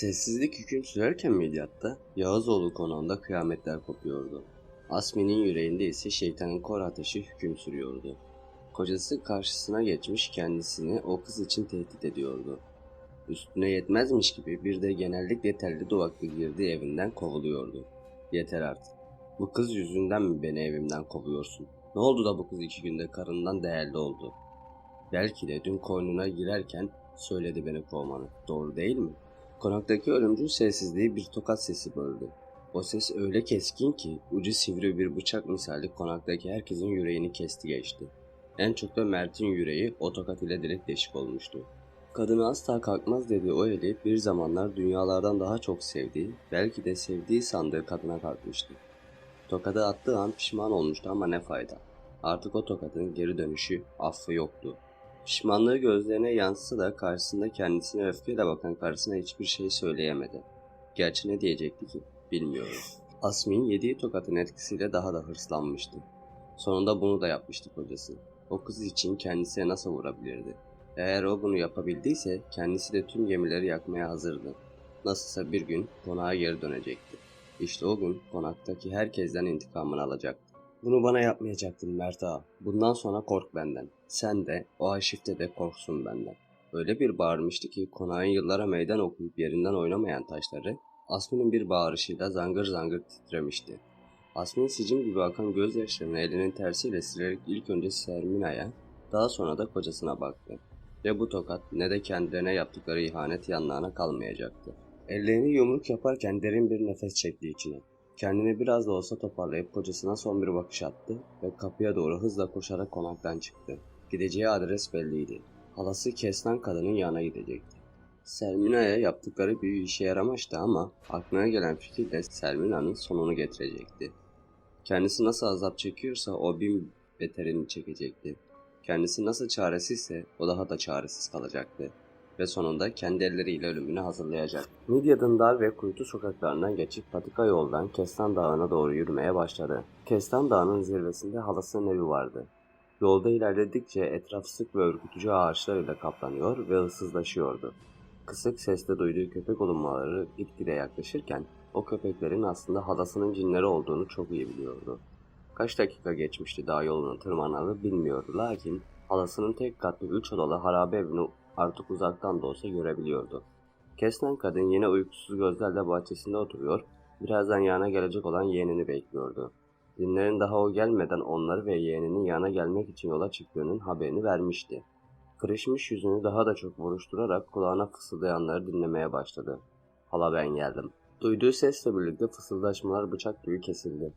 Sessizlik hüküm sürerken Midyat'ta Yağızoğlu konağında kıyametler kopuyordu. Asmi'nin yüreğinde ise şeytanın kor ateşi hüküm sürüyordu. Kocası karşısına geçmiş kendisini o kız için tehdit ediyordu. Üstüne yetmezmiş gibi bir de genellikle telli duvaklı girdiği evinden kovuluyordu. Yeter artık. Bu kız yüzünden mi beni evimden kovuyorsun? Ne oldu da bu kız iki günde karından değerli oldu? Belki de dün koynuna girerken söyledi beni kovmanı. Doğru değil mi? Konaktaki ölümcül sessizliği bir tokat sesi böldü. O ses öyle keskin ki ucu sivri bir bıçak misali konaktaki herkesin yüreğini kesti geçti. En çok da Mert'in yüreği o tokat ile direkt deşik olmuştu. Kadını asla kalkmaz dediği o eli bir zamanlar dünyalardan daha çok sevdiği, belki de sevdiği sandığı kadına kalkmıştı. Tokadı attığı an pişman olmuştu ama ne fayda. Artık o tokadın geri dönüşü, affı yoktu. Pişmanlığı gözlerine yansısa da karşısında kendisine öfkeyle bakan karısına hiçbir şey söyleyemedi. Gerçi ne diyecekti ki? Bilmiyorum. Asmin yediği tokatın etkisiyle daha da hırslanmıştı. Sonunda bunu da yapmıştı kocası. O kız için kendisine nasıl vurabilirdi? Eğer o bunu yapabildiyse kendisi de tüm gemileri yakmaya hazırdı. Nasılsa bir gün konağa geri dönecekti. İşte o gün konaktaki herkesten intikamını alacaktı. Bunu bana yapmayacaktın Mert ağa. Bundan sonra kork benden. Sen de, o aşifte de korksun benden. Öyle bir bağırmıştı ki konağın yıllara meydan okuyup yerinden oynamayan taşları Asmin'in bir bağırışıyla zangır zangır titremişti. Asmin sicim gibi akan gözyaşlarını elinin tersiyle silerek ilk önce Sermina'ya, daha sonra da kocasına baktı. Ve bu tokat ne de kendilerine yaptıkları ihanet yanlarına kalmayacaktı. Ellerini yumruk yaparken derin bir nefes çekti içine. Kendini biraz da olsa toparlayıp kocasına son bir bakış attı ve kapıya doğru hızla koşarak konaktan çıktı. Gideceği adres belliydi. Halası Kestan kadının yanına gidecekti. Sermina'ya yaptıkları büyü işe yaramamıştı ama aklına gelen fikir de Sermina'nın sonunu getirecekti. Kendisi nasıl azap çekiyorsa o bin beterini çekecekti. Kendisi nasıl çaresizse o daha da çaresiz kalacaktı ve sonunda kendi elleriyle ölümünü hazırlayacak. Midyat'ın dar ve kuytu sokaklarından geçip patika yoldan Kestan Dağı'na doğru yürümeye başladı. Kestan Dağı'nın zirvesinde halasının evi vardı. Yolda ilerledikçe etraf sık ve ürkütücü ağaçlarıyla kaplanıyor ve ıssızlaşıyordu. Kısık sesle duyduğu köpek olunmaları gitgide yaklaşırken o köpeklerin aslında halasının cinleri olduğunu çok iyi biliyordu. Kaç dakika geçmişti dağ yolunu tırmanalı bilmiyordu lakin halasının tek katlı üç odalı harabe evini artık uzaktan da olsa görebiliyordu. Kesnen kadın yine uykusuz gözlerle bahçesinde oturuyor, birazdan yanına gelecek olan yeğenini bekliyordu. Dinlerin daha o gelmeden onları ve yeğeninin yana gelmek için yola çıktığının haberini vermişti. Kırışmış yüzünü daha da çok vuruşturarak kulağına fısıldayanları dinlemeye başladı. Hala ben geldim. Duyduğu sesle birlikte fısıldaşmalar bıçak gibi kesildi.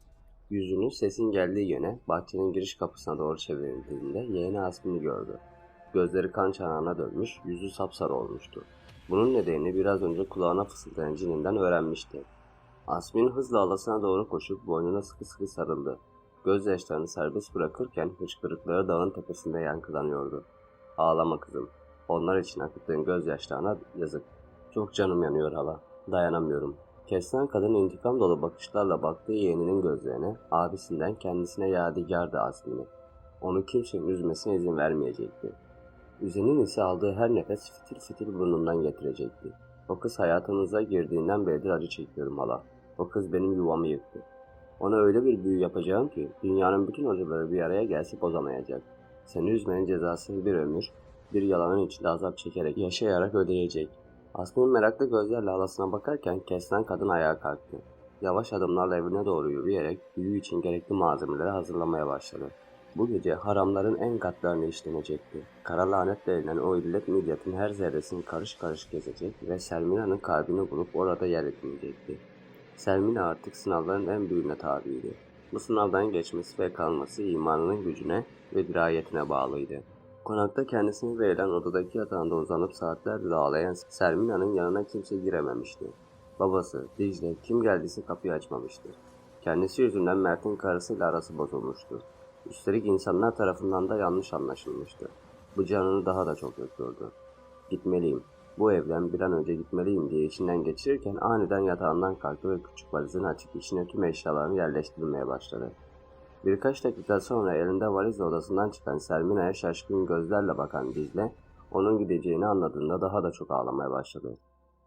Yüzünü sesin geldiği yöne bahçenin giriş kapısına doğru çevirdiğinde yeğeni Asmin'i gördü. Gözleri kan çanağına dönmüş, yüzü sapsarı olmuştu. Bunun nedenini biraz önce kulağına fısıldayan cininden öğrenmişti. Asmin hızla alasına doğru koşup boynuna sıkı sıkı sarıldı. Gözyaşlarını serbest bırakırken hıçkırıkları dağın tepesinde yankılanıyordu. Ağlama kızım. Onlar için akıttığın gözyaşlarına yazık. Çok canım yanıyor hala. Dayanamıyorum. Keslen kadın intikam dolu bakışlarla baktığı yeğeninin gözlerine, abisinden kendisine yadigardı Asmin'i. Onu kimsenin üzmesine izin vermeyecekti. Üzen'in ise aldığı her nefes fitil fitil burnundan getirecekti. O kız hayatınıza girdiğinden beridir acı çekiyorum hala. O kız benim yuvamı yıktı. Ona öyle bir büyü yapacağım ki dünyanın bütün hocaları bir araya gelse bozamayacak. Seni üzmenin cezasını bir ömür, bir yalanın içinde azap çekerek, yaşayarak ödeyecek. Asmin meraklı gözlerle halasına bakarken kesilen kadın ayağa kalktı. Yavaş adımlarla evine doğru yürüyerek büyü için gerekli malzemeleri hazırlamaya başladı. Bu gece haramların en katlarını işlenecekti. Kara lanetle edilen o illet Midyat'ın her zerresini karış karış gezecek ve Selmina'nın kalbini bulup orada yer edinecekti. Selmina artık sınavların en büyüğüne tabiydi. Bu sınavdan geçmesi ve kalması imanının gücüne ve dirayetine bağlıydı. Konakta kendisine verilen odadaki yatağında uzanıp saatlerce ağlayan Sermina'nın yanına kimse girememişti. Babası, Dicle, kim geldiyse kapıyı açmamıştı. Kendisi yüzünden Mert'in karısıyla arası bozulmuştu. Üstelik insanlar tarafından da yanlış anlaşılmıştı. Bu canını daha da çok yakıyordu. Gitmeliyim. Bu evden bir an önce gitmeliyim diye içinden geçirirken aniden yatağından kalktı ve küçük valizini açıp içine tüm eşyalarını yerleştirmeye başladı. Birkaç dakika sonra elinde valizle odasından çıkan Sermina'ya şaşkın gözlerle bakan Dicle, onun gideceğini anladığında daha da çok ağlamaya başladı.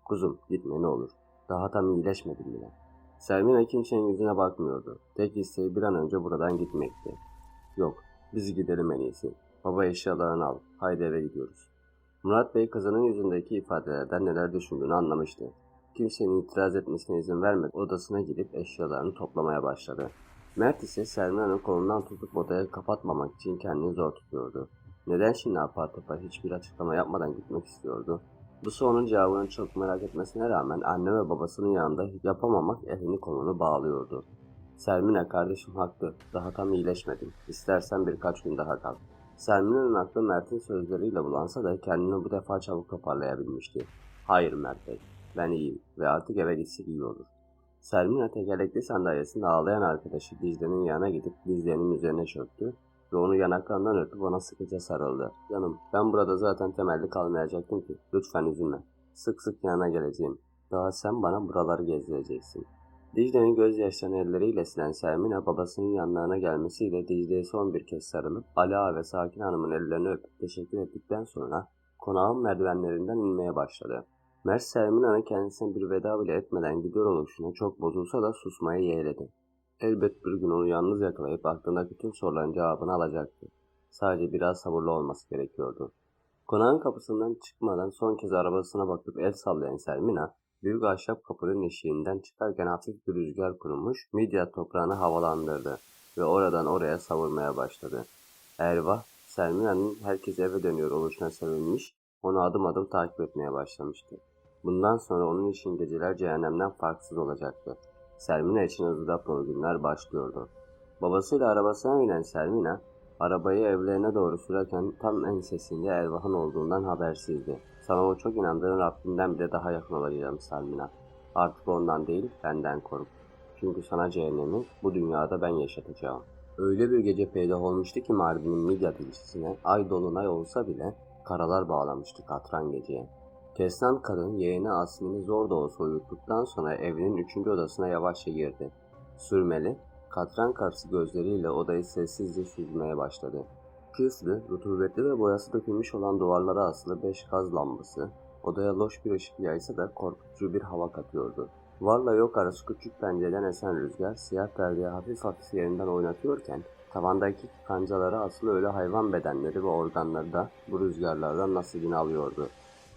Kuzum gitme ne olur. Daha tam iyileşmedim bile. Selmina kimsenin yüzüne bakmıyordu. Tek isteği bir an önce buradan gitmekti. Yok, biz gidelim en iyisi. Baba eşyalarını al. Haydi eve gidiyoruz. Murat Bey kızının yüzündeki ifadelerden neler düşündüğünü anlamıştı. Kimsenin itiraz etmesine izin vermedi. Odasına gidip eşyalarını toplamaya başladı. Mert ise Selmina'nın kolundan tutup odaya kapatmamak için kendini zor tutuyordu. Neden şimdi apar topar hiçbir açıklama yapmadan gitmek istiyordu? Bu sorunun cevabını çok merak etmesine rağmen anne ve babasının yanında yapamamak elini kolunu bağlıyordu. Selmina kardeşim haklı. Daha tam iyileşmedim. İstersen birkaç gün daha kal. Selmina'nın aklı Mert'in sözleriyle bulansa da kendini bu defa çabuk toparlayabilmişti. Hayır Mert Bey, ben iyiyim ve artık eve gitsek iyi olur. Selmina tekerlekli sandalyesinde ağlayan arkadaşı Dicle'nin yanına gidip dizlerinin üzerine çöktü ve onu yanaklarından öpüp ona sıkıca sarıldı. Canım ben burada zaten temelli kalmayacaktım ki. Lütfen üzülme. Sık sık yanına geleceğim. Daha sen bana buraları gezdireceksin. Dicle'nin gözyaşlarını elleriyle silen Selmina babasının yanlarına gelmesiyle Dicle'ye son bir kez sarılıp Ali Ağa ve Sakin Hanım'ın ellerini öpüp teşekkür ettikten sonra konağın merdivenlerinden inmeye başladı. Mert Selmina'nın kendisine bir veda bile etmeden gidiyor oluşuna çok bozulsa da susmaya yeğledi. Elbet bir gün onu yalnız yakalayıp aklındaki tüm soruların cevabını alacaktı. Sadece biraz sabırlı olması gerekiyordu. Konağın kapısından çıkmadan son kez arabasına bakıp el sallayan Selmina, büyük ahşap kapının eşiğinden çıkarken hafif bir rüzgar kurumuş, Midyat toprağını havalandırdı ve oradan oraya savurmaya başladı. Ervah, Selmina'nın herkes eve dönüyor oluşuna sevinmiş, onu adım adım takip etmeye başlamıştı. Bundan sonra onun için geceler cehennemden farksız olacaktı. Selmina için ızdırap dolu günler başlıyordu. Babasıyla arabasına binen Selmina, arabayı evlerine doğru sürerken tam ensesinde Ervah'ın olduğundan habersizdi. Sana o çok inandığın Rabbinden bile daha yakın olacağım Selmina. Artık ondan değil, benden kork. Çünkü sana cehennemi bu dünyada ben yaşatacağım. Öyle bir gece peydah olmuştu ki Mardin'in Midyat ilçesine ay dolunay olsa bile karalar bağlamıştı katran geceye. Kestan kadın yeğeni Asmin'i zor da olsa uyuttuktan sonra evinin üçüncü odasına yavaşça girdi. Sürmeli, katran karşı gözleriyle odayı sessizce süzmeye başladı. Küflü, rutubetli ve boyası dökülmüş olan duvarlara asılı beş gaz lambası, odaya loş bir ışık yaysa da korkutucu bir hava katıyordu. Varla yok arası küçük pencereden esen rüzgar siyah perdeyi hafif hafif yerinden oynatıyorken tavandaki kancalara asılı ölü hayvan bedenleri ve organları da bu rüzgarlardan nasibini alıyordu.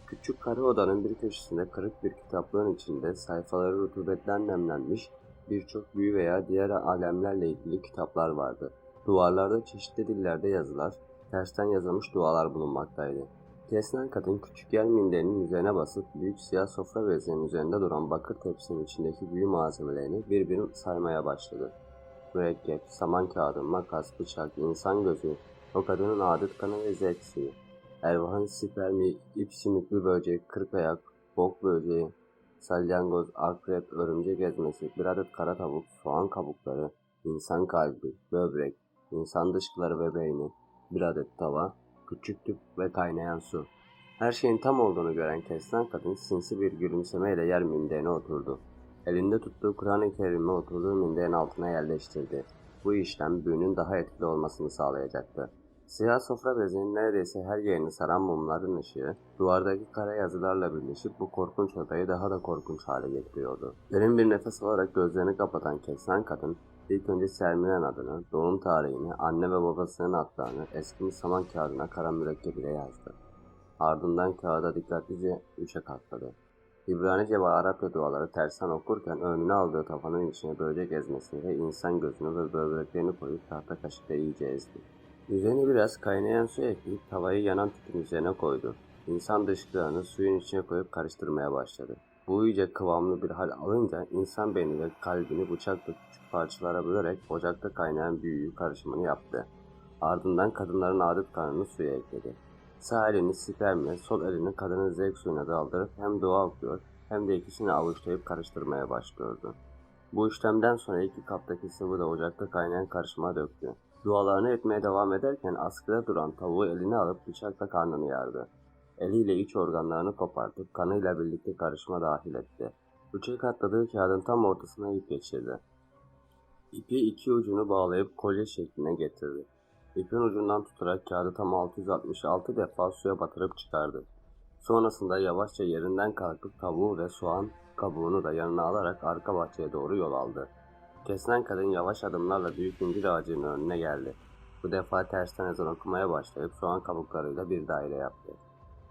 Küçük kare odanın bir köşesinde kırık bir kitaplığın içinde sayfaları rutubetten nemlenmiş birçok büyü veya diğer alemlerle ilgili kitaplar vardı. Duvarlarda çeşitli dillerde yazılar, tersten yazılmış dualar bulunmaktaydı. Kesnen kadın küçük yer minderinin üzerine basıp büyük siyah sofra bezlerinin üzerinde duran bakır tepsinin içindeki büyü malzemelerini bir bir saymaya başladı. Mürekkep, saman kağıdı, makas, bıçak, insan gözü, o kadının adet kanı ve zevk suyu. Ervah'ın spermi, ip sümüklü böcek, kırk ayak, bok böceği, salyangoz, akrep, örümcek ezmesi, bir adet kara tavuk, soğan kabukları, insan kalbi, böbrek, insan dışkıları ve beyni, bir adet tava, küçük tüp ve kaynayan su. Her şeyin tam olduğunu gören Kestan kadın sinsi bir gülümsemeyle yer minderine oturdu. Elinde tuttuğu Kur'an-ı Kerim'i oturduğu minderin altına yerleştirdi. Bu işlem büyünün daha etkili olmasını sağlayacaktı. Siyah sofra bezinin neredeyse her yerini saran mumların ışığı, duvardaki kara yazılarla birleşip bu korkunç odayı daha da korkunç hale getiriyordu. Derin bir nefes alarak gözlerini kapatan Kestan kadın, ilk önce Selmin'in adını, doğum tarihini, anne ve babasının adlarını eskimiş saman kağıdına kara mürekkep ile yazdı. Ardından kağıda dikkatlice üçe katladı. İbranice ve Arapça duaları tersten okurken önüne aldığı tafanın içine böcek ezmesini ve insan gözünü ve böbreklerini koyup tahta kaşıkla iyice ezdi. Üzerine biraz kaynayan su ekleyip tavayı yanan tüpün üzerine koydu. İnsan dışkılarını suyun içine koyup karıştırmaya başladı. Bu iyice kıvamlı bir hal alınca insan beyni ve kalbini bıçakla küçük parçalara bölerek ocakta kaynayan büyüyü karışımını yaptı. Ardından kadınların adet kanını suya ekledi. Sağ elini spermle, sol elini kadının zevk suyuna daldırıp hem dua okuyor hem de ikisini avuçlayıp karıştırmaya başlıyordu. Bu işlemden sonra iki kaptaki sıvı da ocakta kaynayan karışıma döktü. Dualarını etmeye devam ederken askıda duran tavuğu eline alıp bıçakla karnını yardı. Eliyle iç organlarını kopartıp kanıyla birlikte karışıma dahil etti. Bıçak atladığı kağıdın tam ortasına ip geçirdi. İpi iki ucunu bağlayıp kolye şekline getirdi. İpin ucundan tutarak kağıdı tam 666 defa suya batırıp çıkardı. Sonrasında yavaşça yerinden kalkıp tavuğu ve soğan kabuğunu da yanına alarak arka bahçeye doğru yol aldı. Kesilen kadın yavaş adımlarla büyük incir ağacının önüne geldi. Bu defa tersten ezan okumaya başlayıp soğan kabuklarıyla bir daire yaptı.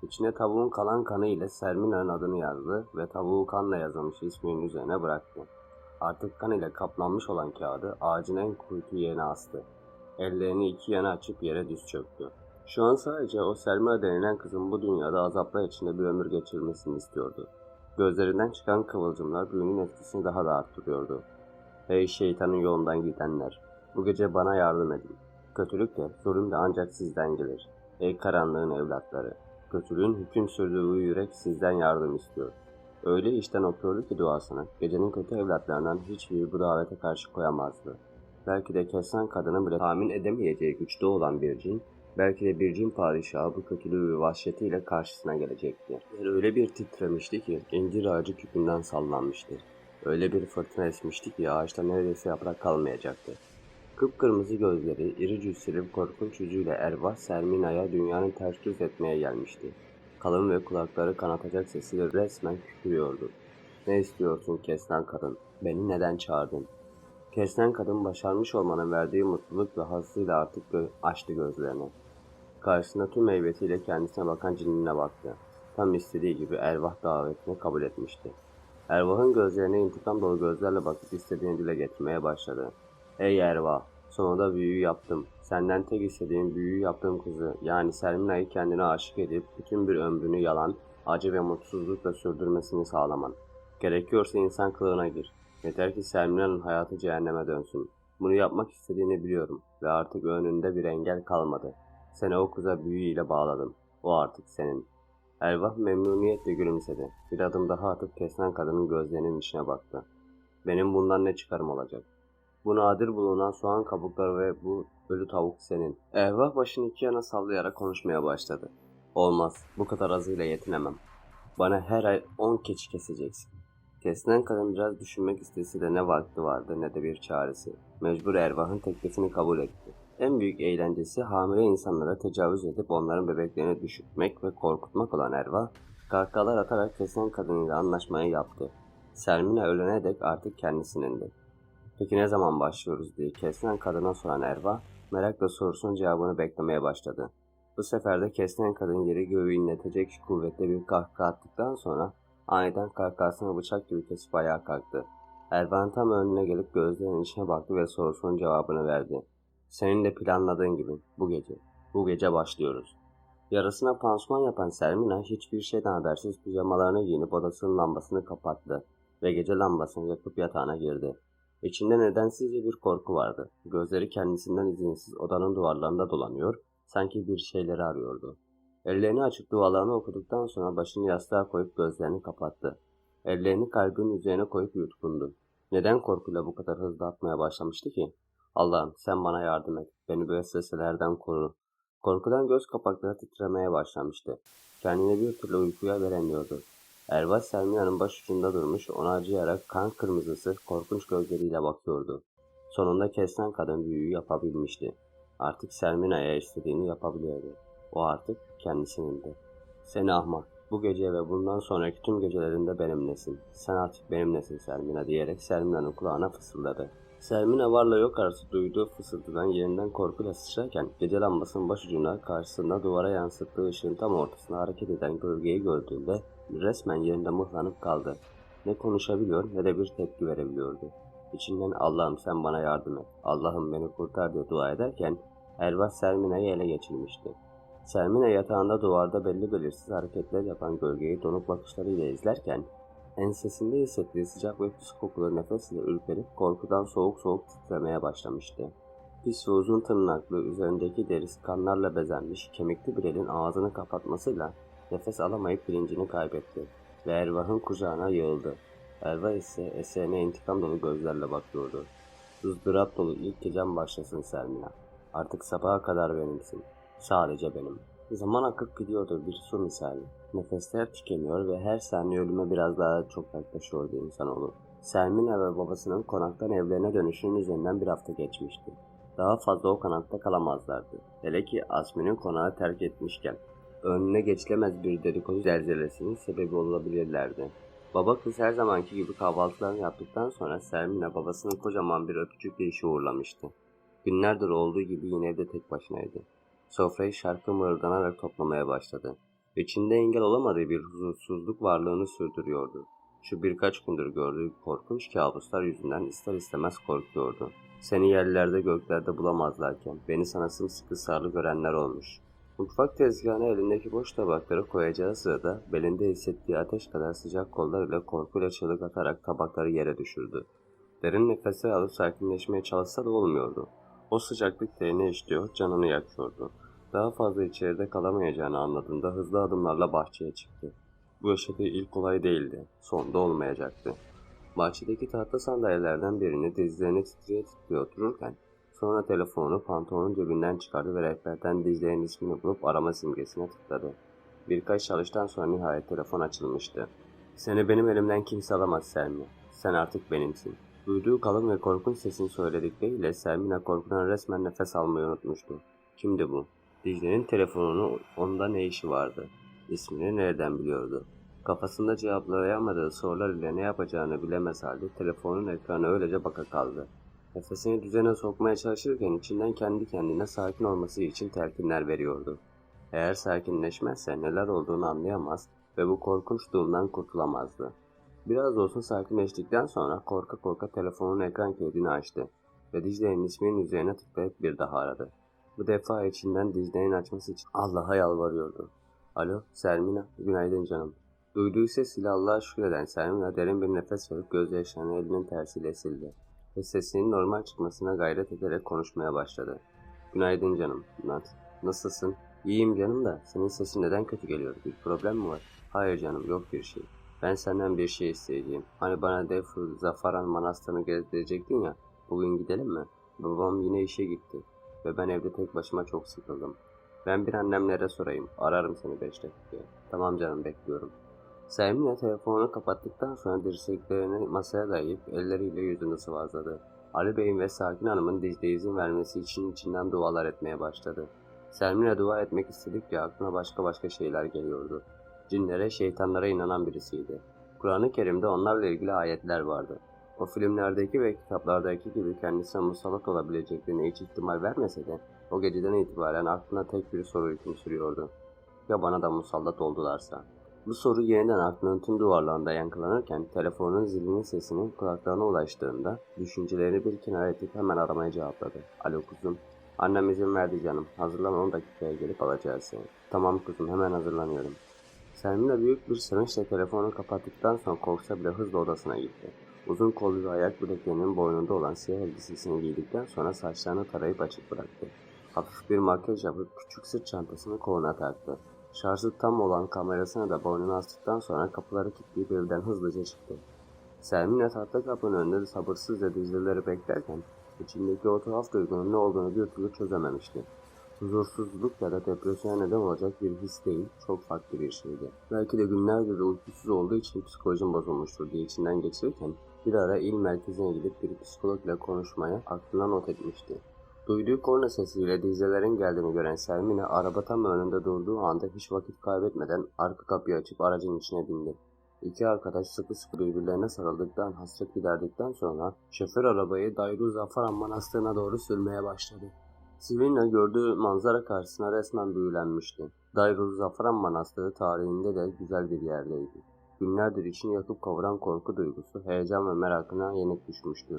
İçine tavuğun kalan kanı ile Sermina'nın adını yazdı ve tavuğu kanla yazılmış isminin üzerine bıraktı. Artık kan ile kaplanmış olan kağıdı ağacın en kuytu yerine astı. Ellerini iki yana açıp yere düz çöktü. Şu an sadece o Selma denilen kızın bu dünyada azaplar içinde bir ömür geçirmesini istiyordu. Gözlerinden çıkan kıvılcımlar büyünün etkisini daha da arttırıyordu. Ey şeytanın yolundan gidenler! Bu gece bana yardım edin. Kötülük de, zulüm de ancak sizden gelir. Ey karanlığın evlatları! Kötülüğün hüküm sürdüğü yürek sizden yardım istiyor. Öyle işten okuyordu ki duasını, gecenin kötü evlatlarından hiçbiri bu davete karşı koyamazdı. Belki de kesen kadının bile tahmin edemeyeceği güçte olan bir cin, belki de bir cin padişahı bu kötülüğü ve vahşetiyle karşısına gelecekti. Yer öyle bir titremişti ki incir ağacı küpünden sallanmıştı. Öyle bir fırtına esmişti ki ağaçta neredeyse yaprak kalmayacaktı. Kıpkırmızı gözleri, iri cüsseli korkunç yüzüyle Ervah Sermina'ya dünyanın ters düz etmeye gelmişti. Kalın ve kulakları kanatacak sesiyle resmen kükrüyordu. Ne istiyorsun Keslen kadın? Beni neden çağırdın? Keslen kadın başarmış olmanın verdiği mutluluk ve hazzıyla artık gö- açtı gözlerini. Karşısında tüm heybetiyle kendisine bakan cinine baktı. Tam istediği gibi Ervah davetini kabul etmişti. Ervah'ın gözlerine intikam dolu gözlerle bakıp istediğini dile getirmeye başladı. Ey Ervah, sonunda büyüyü yaptım. Senden tek istediğim büyüyü yaptığım kızı, yani Sermina'yı kendine aşık edip bütün bir ömrünü yalan, acı ve mutsuzlukla sürdürmesini sağlaman. Gerekiyorsa insan kılığına gir. Yeter ki Sermina'nın hayatı cehenneme dönsün. Bunu yapmak istediğini biliyorum ve artık önünde bir engel kalmadı. Seni o kıza büyüyle bağladım. O artık senin. Ervah memnuniyetle gülümsedi. Bir adım daha atıp kesilen kadının gözlerinin içine baktı. Benim bundan ne çıkarım olacak? Bu nadir bulunan soğan kabukları ve bu ölü tavuk senin. Ervah başını iki yana sallayarak konuşmaya başladı. Olmaz, bu kadar azıyla yetinemem. Bana her ay on keçi keseceksin. Kesilen kadın biraz düşünmek istese de ne vakti vardı ne de bir çaresi. Mecbur Ervah'ın teklifini kabul etti. En büyük eğlencesi hamile insanlara tecavüz edip onların bebeklerini düşürtmek ve korkutmak olan Ervah, kahkahalar atarak kesilen kadınıyla anlaşmayı yaptı. Sermina ölene dek artık kendisinin Peki ne zaman başlıyoruz diye kesilen kadına soran Erva, merakla sorusunun cevabını beklemeye başladı. Bu sefer de kesilen kadın yeri göğü inletecek kuvvetli bir kahkaha attıktan sonra aniden kahkahasını bıçak gibi kesip ayağa kalktı. Ervan tam önüne gelip gözlerinin içine baktı ve sorusunun cevabını verdi. Senin de planladığın gibi bu gece, bu gece başlıyoruz. Yarısına pansuman yapan Sermina hiçbir şeyden habersiz pijamalarını giyinip odasının lambasını kapattı ve gece lambasını yakıp yatağına girdi. İçinde nedensizce bir korku vardı. Gözleri kendisinden izinsiz odanın duvarlarında dolanıyor, sanki bir şeyleri arıyordu. Ellerini açıp dualarını okuduktan sonra başını yastığa koyup gözlerini kapattı. Ellerini kalbinin üzerine koyup yutkundu. Neden korkuyla bu kadar hızlı atmaya başlamıştı ki? Allah'ım sen bana yardım et. Beni bu vesveselerden koru. Korkudan göz kapakları titremeye başlamıştı. Kendini bir türlü uykuya veremiyordu. Erbaş Sermina'nın baş ucunda durmuş, ona acıyarak kan kırmızısı korkunç gözleriyle bakıyordu. Sonunda kesilen kadın büyüyü yapabilmişti. Artık Sermina'ya istediğini yapabiliyordu. O artık kendisinin Seni ahmak, bu gece ve bundan sonraki tüm gecelerinde benimlesin. Sen artık benimlesin Sermina diyerek Sermina'nın kulağına fısıldadı. Sermina varla yok arası duyduğu fısıltıdan yerinden korkuyla sıçrarken gece lambasının başucuna karşısında duvara yansıttığı ışığın tam ortasına hareket eden gölgeyi gördüğünde resmen yerinde mıhlanıp kaldı. Ne konuşabiliyor ne de bir tepki verebiliyordu. İçinden Allah'ım sen bana yardım et, Allah'ım beni kurtar diye dua ederken Ervah Sermina'yı ele geçirmişti. Sermina yatağında duvarda belli belirsiz hareketler yapan gölgeyi donuk bakışlarıyla izlerken ensesinde hissettiği sıcak ve pis kokulu nefesiyle ürperip korkudan soğuk soğuk titremeye başlamıştı. Pis ve uzun tırnaklı üzerindeki derisi kanlarla bezenmiş kemikli bir elin ağzını kapatmasıyla nefes alamayıp bilincini kaybetti ve Ervah'ın kucağına yığıldı. Ervah ise eserine intikam dolu gözlerle bakıyordu. ızdırap dolu ilk gecem başlasın Selmina. Artık sabaha kadar benimsin. Sadece benim. Zaman akıp gidiyordu bir su misali. Nefesler tükeniyor ve her saniye ölüme biraz daha çok yaklaşıyordu insanoğlu. Selmina ve babasının konaktan evlerine dönüşünün üzerinden bir hafta geçmişti. Daha fazla o konakta kalamazlardı. Hele ki Asmin'in konağı terk etmişken. önüne geçilemez bir dedikodu zelzelesinin sebebi olabilirlerdi. Baba kız her zamanki gibi kahvaltılarını yaptıktan sonra Sermina babasının kocaman bir öpücükle işe uğurlamıştı. Günlerdir olduğu gibi yine evde tek başınaydı. Sofrayı şarkı mırıldanarak toplamaya başladı. İçinde engel olamadığı bir huzursuzluk varlığını sürdürüyordu. Şu birkaç gündür gördüğü korkunç kabuslar yüzünden ister istemez korkuyordu. Seni yerlerde göklerde bulamazlarken beni sana sımsıkı sarılı görenler olmuş. Mutfak tezgahına elindeki boş tabakları koyacağı sırada belinde hissettiği ateş kadar sıcak kollarıyla korkuyla çığlık atarak tabakları yere düşürdü. Derin nefesler alıp sakinleşmeye çalışsa da olmuyordu. O sıcaklık derine işliyor, canını yakıyordu. Daha fazla içeride kalamayacağını anladığında hızlı adımlarla bahçeye çıktı. Bu yaşadığı ilk olay değildi, sonda olmayacaktı. Bahçedeki tahta sandalyelerden birini dizlerini titreye titreye otururken sonra telefonunu pantolonun cebinden çıkardı ve rehberden Dicle'nin ismini bulup arama simgesine tıkladı. Birkaç çalıştan sonra nihayet telefon açılmıştı. Seni benim elimden kimse alamaz Selmi. Sen artık benimsin. Duyduğu kalın ve korkunç sesin söyledikleriyle Selmina korkudan resmen nefes almayı unutmuştu. Kimdi bu? Dicle'nin telefonunu onda ne işi vardı? İsmini nereden biliyordu? Kafasında cevaplayamadığı sorular ile ne yapacağını bilemez halde telefonun ekranı öylece baka kaldı. Nefesini düzene sokmaya çalışırken içinden kendi kendine sakin olması için telkinler veriyordu. Eğer sakinleşmezse neler olduğunu anlayamaz ve bu korkunç durumdan kurtulamazdı. Biraz olsun sakinleştikten sonra korka korka telefonun ekran kilidini açtı ve Dicle'nin isminin üzerine tıklayıp bir daha aradı. Bu defa içinden Dicle'nin açması için Allah'a yalvarıyordu. Alo, Selmina, günaydın canım. Duyduğu ses ile Allah'a şükreden Selmina derin bir nefes verip gözyaşlarını elinin tersiyle sildi ve sesinin normal çıkmasına gayret ederek konuşmaya başladı. Günaydın canım, Nat. Nasılsın? İyiyim canım da senin sesin neden kötü geliyor? Bir problem mi var? Hayır canım, yok bir şey. Ben senden bir şey isteyeceğim. Hani bana Defur Zafaran Manastırı'nı gezdirecektin ya, bugün gidelim mi? Babam yine işe gitti ve ben evde tek başıma çok sıkıldım. Ben bir annemlere sorayım. Ararım seni 5 dakikaya. Tamam canım bekliyorum. Selmina telefonunu kapattıktan sonra dirseklerini masaya dayayıp elleriyle yüzünü sıvazladı. Ali Bey'in ve Sakin Hanım'ın Dicle'ye izin vermesi için içinden dualar etmeye başladı. Selmina dua etmek istedikçe aklına başka başka şeyler geliyordu. Cinlere, şeytanlara inanan birisiydi. Kur'an-ı Kerim'de onlarla ilgili ayetler vardı. O filmlerdeki ve kitaplardaki gibi kendisine musallat olabileceklerine hiç ihtimal vermese de o geceden itibaren aklına tek bir soru hüküm sürüyordu. Ya bana da musallat oldularsa? Bu soru yeniden aklının tüm duvarlarında yankılanırken telefonun zilinin sesinin kulaklarına ulaştığında düşüncelerini bir kenara itip hemen aramaya cevapladı. Alo kuzum. Annem izin verdi canım. Hazırlan 10 dakikaya gelip alacağız seni. Tamam kuzum hemen hazırlanıyorum. Selmina büyük bir sevinçle telefonu kapattıktan sonra korksa bile hızla odasına gitti. Uzun kollu ve ayak bileklerinin boynunda olan siyah elbisesini giydikten sonra saçlarını tarayıp açık bıraktı. Hafif bir makyaj yapıp küçük sırt çantasını koluna taktı. Şarjı tam olan kamerasını da boynuna astıktan sonra kapıları kilitleyip evden hızlıca çıktı. Selmina tahta kapının önünde sabırsızca dizlileri beklerken içindeki o tuhaf duygunun ne olduğunu bir türlü çözememişti. Huzursuzluk ya da depresyona neden olacak bir his değil, çok farklı bir şeydi. Belki de günlerdir uykusuz olduğu için psikolojim bozulmuştur diye içinden geçirirken bir ara il merkezine gidip bir psikolog ile konuşmaya aklına not etmişti. Duyduğu korna sesiyle dizelerin geldiğini gören Selmine araba tam önünde durduğu anda hiç vakit kaybetmeden arka kapıyı açıp aracın içine bindi. İki arkadaş sıkı sıkı birbirlerine sarıldıktan, hasret giderdikten sonra şoför arabayı Dayru Zafaran Manastırı'na doğru sürmeye başladı. Sivinna gördüğü manzara karşısına resmen büyülenmişti. Dayru Zafaran Manastırı tarihinde de güzel bir yerdeydi. Günlerdir içini yakıp kavuran korku duygusu, heyecan ve merakına yenik düşmüştü.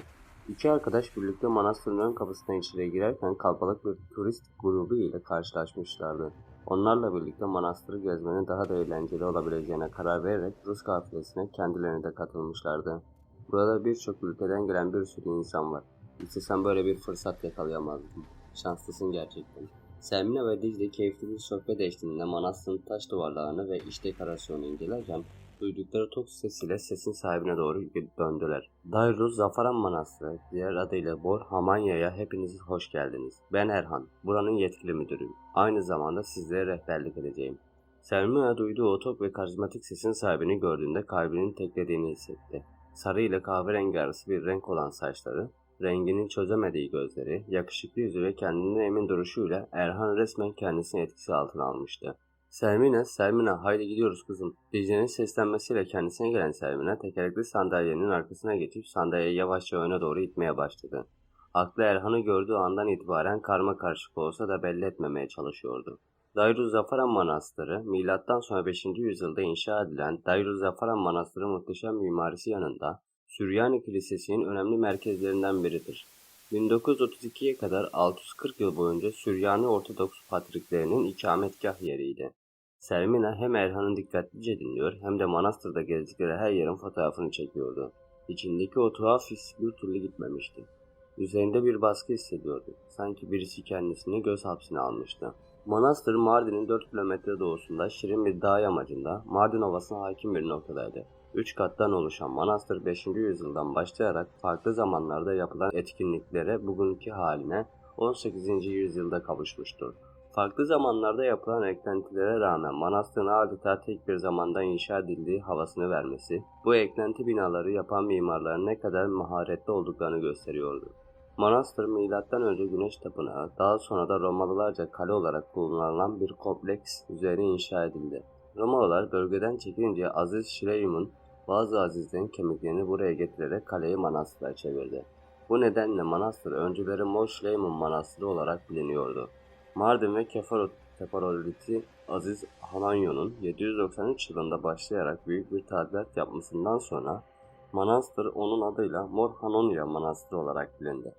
İki arkadaş birlikte manastırın ön kapısından içeri girerken kalabalık bir turist grubu ile karşılaşmışlardı. Onlarla birlikte manastırı gezmenin daha da eğlenceli olabileceğine karar vererek Rus kafilesine kendilerine de katılmışlardı. Burada birçok ülkeden gelen bir sürü insan var. İstesem böyle bir fırsat yakalayamazdım. Şanslısın gerçekten. Selmina ve Dicle keyifli bir sohbet eşliğinde manastırın taş duvarlarını ve iç dekorasyonu incelerken duydukları tok sesiyle sesin sahibine doğru döndüler. Dairuz Zafaran Manastırı, diğer adıyla Bor Hamanya'ya hepiniz hoş geldiniz. Ben Erhan, buranın yetkili müdürüyüm. Aynı zamanda sizlere rehberlik edeceğim. Selmina duyduğu o tok ve karizmatik sesin sahibini gördüğünde kalbinin teklediğini hissetti. Sarı ile kahverengi arası bir renk olan saçları, renginin çözemediği gözleri, yakışıklı yüzü ve kendinden emin duruşuyla Erhan resmen kendisini etkisi altına almıştı. Selmina, Selmina haydi gidiyoruz kızım. Dicle'nin seslenmesiyle kendisine gelen Selmina tekerlekli sandalyenin arkasına geçip sandalyeyi yavaşça öne doğru itmeye başladı. Aklı Erhan'ı gördüğü andan itibaren karma karışık olsa da belli etmemeye çalışıyordu. Darüzafaran Manastırı, milattan sonra 5. yüzyılda inşa edilen Darüzafaran Manastırı muhteşem mimarisi yanında Süryani Kilisesi'nin önemli merkezlerinden biridir. 1932'ye kadar 640 yıl boyunca Süryani Ortodoks Patriklerinin ikametgah yeriydi. Selmina hem Erhan'ı dikkatlice dinliyor hem de manastırda gezdikleri her yerin fotoğrafını çekiyordu. İçindeki o tuhaf his bir türlü gitmemişti. Üzerinde bir baskı hissediyordu. Sanki birisi kendisini göz hapsine almıştı. Manastır Mardin'in 4 kilometre doğusunda şirin bir dağ yamacında Mardin Ovası'na hakim bir noktadaydı. Üç kattan oluşan manastır 5. yüzyıldan başlayarak farklı zamanlarda yapılan etkinliklere bugünkü haline 18. yüzyılda kavuşmuştur. Farklı zamanlarda yapılan eklentilere rağmen manastırın adeta tek bir zamanda inşa edildiği havasını vermesi, bu eklenti binaları yapan mimarların ne kadar maharetli olduklarını gösteriyordu. Manastır M.Ö. Güneş Tapınağı, daha sonra da Romalılarca kale olarak kullanılan bir kompleks üzerine inşa edildi. Romalılar bölgeden çekilince Aziz Şireyum'un bazı azizlerin kemiklerini buraya getirerek kaleyi manastıra çevirdi. Bu nedenle manastır önceleri Mor Şireymun Manastırı olarak biliniyordu. Mardin ve Kefarot Teparoliti Aziz Hananyon'un 793 yılında başlayarak büyük bir tadilat yapmasından sonra manastır onun adıyla Mor Hanonia Manastırı olarak bilindi.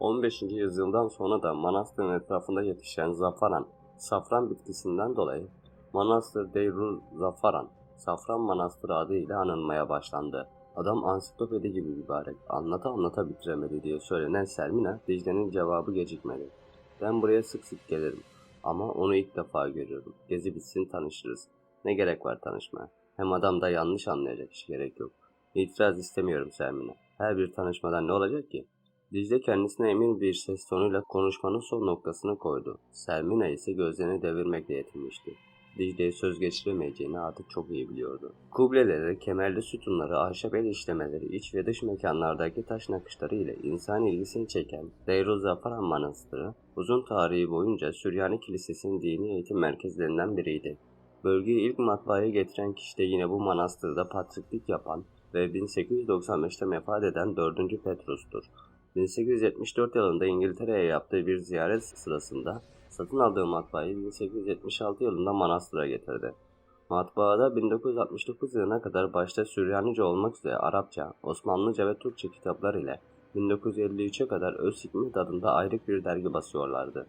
15. yüzyıldan sonra da manastırın etrafında yetişen zafaran, safran bitkisinden dolayı Manastır Deyrul Zafaran, Safran Manastırı adıyla anılmaya başlandı. Adam ansiklopedi gibi mübarek, anlata anlata bitiremedi diye söylenen Selmina, Dicle'nin cevabı gecikmedi. Ben buraya sık sık gelirim ama onu ilk defa görüyorum. Gezi bitsin tanışırız. Ne gerek var tanışmaya? Hem adam da yanlış anlayacak hiç gerek yok. İtiraz istemiyorum Selmina. Her bir tanışmadan ne olacak ki? Dicle kendisine emin bir ses tonuyla konuşmanın son noktasını koydu. Selmina ise gözlerini devirmekle yetinmişti. Dicle'ye söz geçiremeyeceğini artık çok iyi biliyordu. Kubleleri, kemerli sütunları, ahşap el işlemeleri, iç ve dış mekanlardaki taş nakışları ile insan ilgisini çeken Deyruzzafaran Manastırı, uzun tarihi boyunca Süryani Kilisesi'nin dini eğitim merkezlerinden biriydi. Bölgeye ilk matbaayı getiren kişi de yine bu manastırda patriklik yapan ve 1895'te vefat eden 4. Petrus'tur. 1874 yılında İngiltere'ye yaptığı bir ziyaret sırasında satın aldığı matbaayı 1876 yılında manastıra getirdi. Matbaada 1969 yılına kadar başta Süryanice olmak üzere Arapça, Osmanlıca ve Türkçe kitaplar ile 1953'e kadar Öz Hikmet adında ayrı bir dergi basıyorlardı.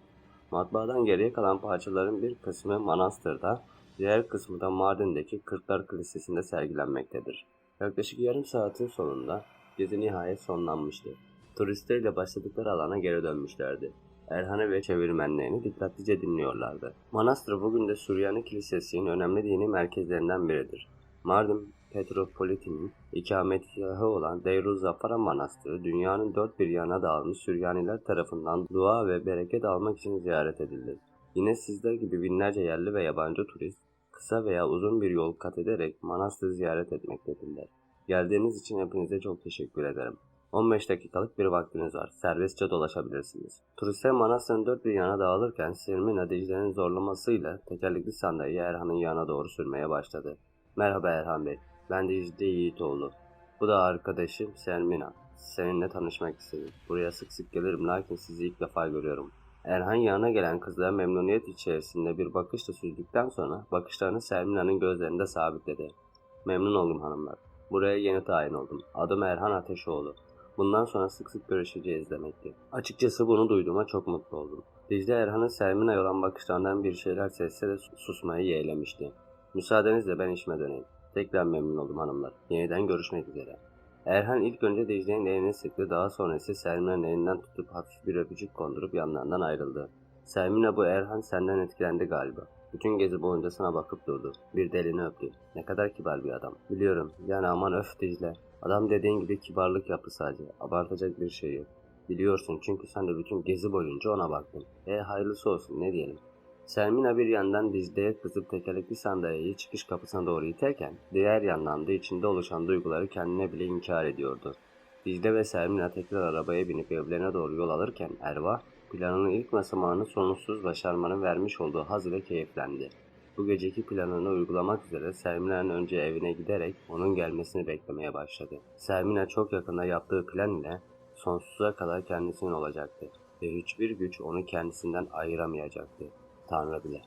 Matbaadan geriye kalan parçaların bir kısmı Manastır'da, diğer kısmı da Mardin'deki Kırklar Kilisesi'nde sergilenmektedir. Yaklaşık yarım saatin sonunda gezi nihayet sonlanmıştı. Turistlerle başladıkları alana geri dönmüşlerdi. Erhan'ı ve çevirmenlerini dikkatlice dinliyorlardı. Manastır bugün de Süryani Kilisesi'nin önemli dini merkezlerinden biridir. Mardin Petropolit'in ikametgahı olan Deyruzzafaran Manastırı dünyanın dört bir yana dağılmış Süryaniler tarafından dua ve bereket almak için ziyaret edilir. Yine sizler gibi binlerce yerli ve yabancı turist kısa veya uzun bir yol kat ederek manastırı ziyaret etmektedirler. Geldiğiniz için hepinize çok teşekkür ederim. 15 dakikalık bir vaktiniz var. Serbestçe dolaşabilirsiniz. Turistler manastırın dört bir yana dağılırken Sirmina Dicle'nin zorlamasıyla tekerlekli sandalyeyi Erhan'ın yanına doğru sürmeye başladı. Merhaba Erhan Bey. Ben Dicle Yiğitoğlu. Bu da arkadaşım Selmina. Seninle tanışmak istedim. Buraya sık sık gelirim lakin sizi ilk defa görüyorum. Erhan yanına gelen kızlara memnuniyet içerisinde bir bakışla süzdükten sonra bakışlarını Selmina'nın gözlerinde sabitledi. Memnun oldum hanımlar. Buraya yeni tayin oldum. Adım Erhan Ateşoğlu. Bundan sonra sık sık görüşeceğiz demekti. Açıkçası bunu duyduğuma çok mutlu oldum. Dicle Erhan'ın Selmina'ya olan bakışlarından bir şeyler sesse de susmayı yeğlemişti. Müsaadenizle ben işime döneyim. Tekrar memnun oldum hanımlar. Yeniden görüşmek üzere. Erhan ilk önce Dicle'nin elini sıktı daha sonra ise Selmina'nın elinden tutup hafif bir öpücük kondurup yanlarından ayrıldı. Selmina bu Erhan senden etkilendi galiba. Bütün gezi boyunca sana bakıp durdu. Bir delini öptü. Ne kadar kibar bir adam. Biliyorum. Yani aman öf Dicle. Adam dediğin gibi kibarlık yaptı sadece. Abartacak bir şey yok. Biliyorsun çünkü sen de bütün gezi boyunca ona baktın. E hayırlısı olsun ne diyelim. Selmina bir yandan Dicle'ye kızıp tekerlekli sandalyeyi çıkış kapısına doğru iterken diğer yandan da içinde oluşan duyguları kendine bile inkar ediyordu. Dicle ve Selmina tekrar arabaya binip evlerine doğru yol alırken Erva planının ilk basamağını sorunsuz başarmanın vermiş olduğu haz ile keyiflendi. Bu geceki planını uygulamak üzere Sermina'nın önce evine giderek onun gelmesini beklemeye başladı. Sermina çok yakında yaptığı plan ile sonsuza kadar kendisinin olacaktı ve hiçbir güç onu kendisinden ayıramayacaktı. Tanrı bile.